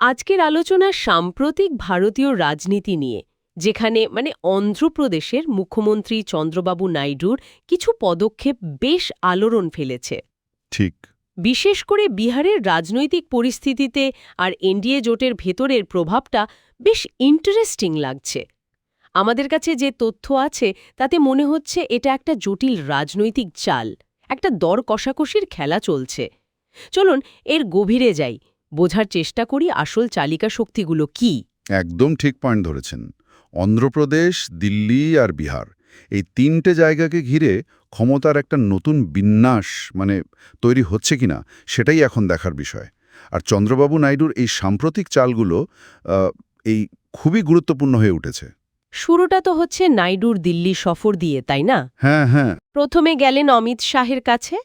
আজকের আলোচনা সাম্প্রতিক ভারতীয় রাজনীতি নিয়ে যেখানে মানে অন্ধ্রপ্রদেশের মুখ্যমন্ত্রী চন্দ্রবাবু নাইডুর কিছু পদক্ষেপ বেশ আলোড়ন ফেলেছে। ঠিক। বিশেষ করে বিহারের রাজনৈতিক পরিস্থিতিতে আর এনডিএ জোটের ভেতরের প্রভাবটা বেশ ইন্টারেস্টিং লাগছে। আমাদের কাছে যে তথ্য আছে তাতে মনে হচ্ছে এটা একটা জটিল রাজনৈতিক চাল একটা দর কষাকষির খেলা চলছে। চলুন এর গভীরে যাই। বোঝার চেষ্টা করি আসল চালিকা শক্তিগুলো কি। একদম ঠিক পয়েন্ট ধরেছেন। অন্ধ্রপ্রদেশ দিল্লি আর বিহার এই তিনটে জায়গাকে ঘিরে ক্ষমতার একটা নতুন বিন্যাস মানে তৈরি হচ্ছে কিনা সেটাই এখন দেখার বিষয়। আর চন্দ্রবাবু নাইডুর এই সাম্প্রতিক চালগুলো এই খুবই গুরুত্বপূর্ণ হয়ে উঠেছে। শুরুটা তো হচ্ছে নাইডুর দিল্লি সফর দিয়ে তাই না? হ্যাঁ হ্যাঁ। প্রথমে গেলেন অমিত শাহের কাছে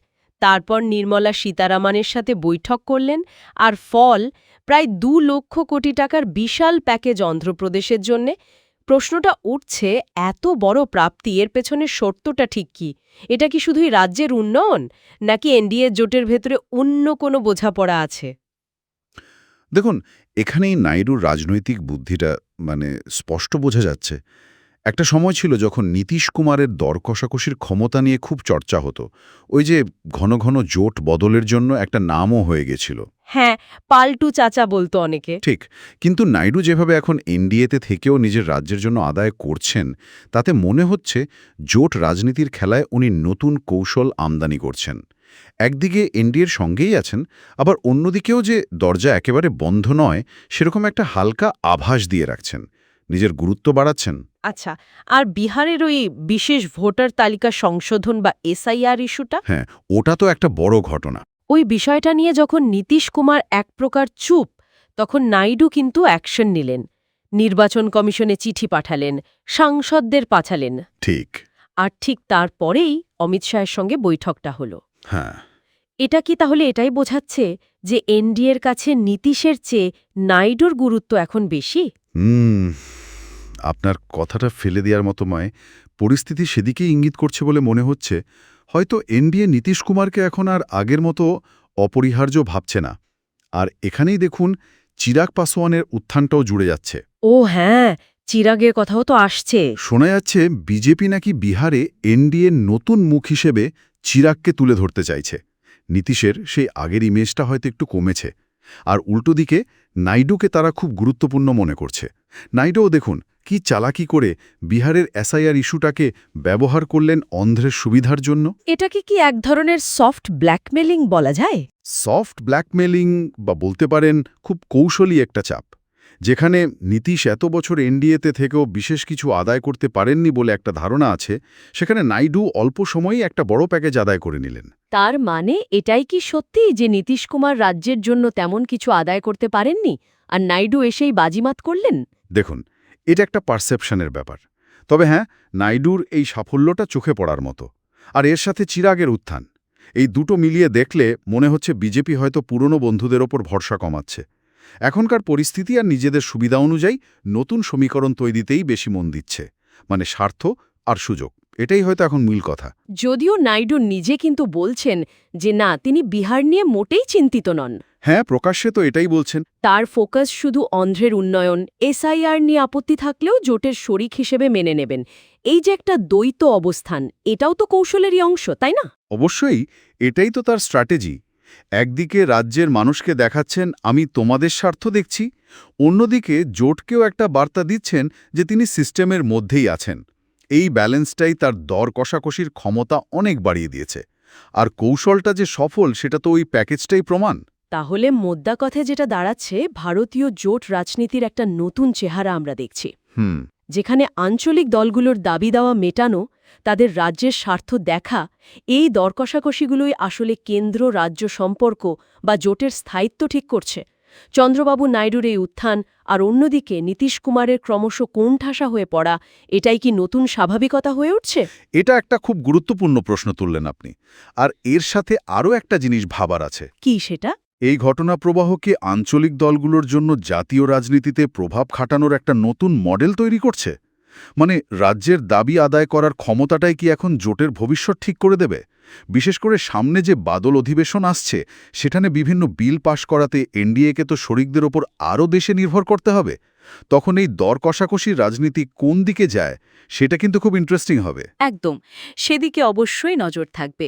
তারপর নির্মলা সীতারামনের সাথে বৈঠক করলেন আর ফল প্রায় দু লক্ষ কোটি টাকার বিশাল প্যাকেজ অন্ধ্রপ্রদেশের জন্যে। প্রশ্নটা উঠছে, এত বড় প্রাপ্তি, এর পেছনে শর্তটা ঠিক কি? এটা কি শুধুই রাজ্যের উন্নয়ন, নাকি এনডিএ জোটের ভেতরে অন্য কোনো বোঝাপড়া আছে? দেখুন, এখানেই নাইডুর রাজনৈতিক বুদ্ধিটা মানে স্পষ্ট বোঝা যাচ্ছে। একটা সময় ছিল যখন নীতিশ কুমারের দর কষাকষির ক্ষমতা নিয়ে খুব চর্চা হতো। ওই যে ঘন ঘন জোট বদলের জন্য একটা নামও হয়ে গেছিল। হ্যাঁ পাল্টু চাচা বলতো অনেকে। ঠিক কিন্তু নাইডু যেভাবে এখন এনডিএতে থেকেও নিজের রাজ্যের জন্য আদায় করছেন তাতে মনে হচ্ছে জোট রাজনীতির খেলায় উনি নতুন কৌশল আমদানি করছেন। একদিকে এনডিএর সঙ্গেই আছেন আবার অন্যদিকেও যে দরজা একেবারে বন্ধ নয় সেরকম একটা হালকা আভাস দিয়ে রাখছেন। নিজের গুরুত্ব বাড়াচ্ছেন? আচ্ছা আর বিহারের ওই বিশেষ ভোটার তালিকা সংশোধন বা এসআইআর ইস্যুটা? হ্যাঁ ওটা তো একটা বড় ঘটনা। ওই বিষয়টা নিয়ে যখন নীতিশ কুমার এক প্রকার চুপ তখন নাইডু কিন্তু অ্যাকশন নিলেন। নির্বাচন কমিশনে চিঠি পাঠালেন সাংসদদের পাঠালেন। ঠিক। আর ঠিক তারপরেই অমিত শাহের সঙ্গে বৈঠকটা হলো। হ্যাঁ। এটা কি তাহলে এটাই বোঝাচ্ছে যে এনডিএর কাছে নীতিশের চেয়ে নাইডুর গুরুত্ব এখন বেশি? হুম আপনার কথাটা ফেলে দেওয়ার মতো ময় পরিস্থিতি সেদিকেই ইঙ্গিত করছে বলে মনে হচ্ছে। হয়তো এনডিএ নীতিশ কুমারকে এখন আর আগের মতো অপরিহার্য ভাবছে না। আর এখানেই দেখুন চিরাগ পাসোয়ানের উত্থানটাও জুড়ে যাচ্ছে। ও হ্যাঁ চিরাগের কথাও তো আসছে। শোনা যাচ্ছে বিজেপি নাকি বিহারে এনডিএ নতুন মুখ হিসেবে চিরাগকে তুলে ধরতে চাইছে। নীতিশের সেই আগের ইমেজটা হয়তো একটু কমেছে। আর উল্টো দিকে নাইডুকে তারা খুব গুরুত্বপূর্ণ মনে করছে। নাইডুও দেখুন কি চালাকি করে বিহারের এসআইআর ইস্যুটাকে ব্যবহার করলেন অন্ধ্রের সুবিধার জন্য। এটাকে কি এক ধরনের সফট ব্ল্যাকমেলিং বলা যায়? সফট ব্ল্যাকমেলিং বা বলতে পারেন খুব কৌশলী একটা চাপ। যেখানে নীতিশ এত বছর এনডিএতে থেকেও বিশেষ কিছু আদায় করতে পারেননি বলে একটা ধারণা আছে সেখানে নাইডু অল্প সময়েই একটা বড় প্যাকেজ আদায় করে নিলেন। তার মানে এটাই কি সত্যি যে নীতিশ কুমার রাজ্যের জন্য তেমন কিছু আদায় করতে পারেননি আর নাইডু এসেই বাজিমাত করলেন? দেখুন এটা একটা পারসেপশনের ব্যাপার। তবে হ্যাঁ নাইডুর এই সাফল্যটা চোখে পড়ার মতো। আর এর সাথে চিরাগের উত্থান। এই দুটো মিলিয়ে দেখলে মনে হচ্ছে বিজেপি হয়তো পুরনো বন্ধুদের ওপর ভরসা কমাচ্ছে। এখনকার পরিস্থিতি আর নিজেদের সুবিধা অনুযায়ী নতুন সমীকরণ তৈরিতেই বেশি মন দিচ্ছে মানে স্বার্থ আর সুযোগ। এটাই হয়তো এখন মূল কথা। যদিও নাইডু নিজে কিন্তু বলছেন যে না তিনি বিহার নিয়ে মোটেই চিন্তিত নন। হ্যাঁ প্রকাশ্যে তো এটাই বলছেন। তার ফোকাস শুধু অন্ধ্রের উন্নয়ন এসআইআর নিয়ে আপত্তি থাকলেও জোটের শরিক হিসেবে মেনে নেবেন। এই যে একটা দ্বৈত অবস্থান এটাও তো কৌশলেরই অংশ তাই না? অবশ্যই এটাই তো তার স্ট্র্যাটেজি। একদিকে রাজ্যের মানুষকে দেখাচ্ছেন আমি তোমাদের স্বার্থ দেখছি। অন্যদিকে জোটকেও একটা বার্তা দিচ্ছেন যে তিনি সিস্টেমের মধ্যেই আছেন। এই ব্যালেন্সটাই তার দর কষাকষির ক্ষমতা অনেক বাড়িয়ে দিয়েছে। আর কৌশলটা যে সফল সেটা তো ওই প্যাকেজটাই প্রমাণ। তাহলে মোদ্দা কথায় যেটা দাঁড়াচ্ছে ভারতীয় জোট রাজনীতির একটা নতুন চেহারা আমরা দেখছি। হুম। যেখানে আঞ্চলিক দলগুলোর দাবি দেওয়া মেটানো তাদের রাজ্যের স্বার্থ দেখা এই দরকষাকষিগুলোই আসলে কেন্দ্র রাজ্য সম্পর্ক বা জোটের স্থায়িত্ব ঠিক করছে। চন্দ্রবাবু নাইডুর এই উত্থান আর অন্যদিকে নীতিশ কুমারের ক্রমশ কোণঠাসা হয়ে পড়া এটাই কি নতুন স্বাভাবিকতা হয়ে উঠছে? এটা একটা খুব গুরুত্বপূর্ণ প্রশ্ন তুললেন আপনি। আর এর সাথে আরও একটা জিনিস ভাবার আছে। কি সেটা? এই ঘটনা প্রবাহকে আঞ্চলিক দলগুলোর জন্য জাতীয় রাজনীতিতে প্রভাব খাটানোর একটা নতুন মডেল তৈরি করছে। মানে রাজ্যের দাবি আদায় করার ক্ষমতাটাই কি এখন জোটের ভবিষ্যৎ ঠিক করে দেবে? বিশেষ করে সামনে যে বাদল অধিবেশন আসছে, সেখানে বিভিন্ন বিল পাশ করাতে এনডিএকে তো শরিকদের ওপর আরও দেশে নির্ভর করতে হবে। তখন এই দর কষাকষির রাজনীতি কোন দিকে যায়, সেটা কিন্তু খুব ইন্টারেস্টিং হবে। একদম, সেদিকে অবশ্যই নজর থাকবে।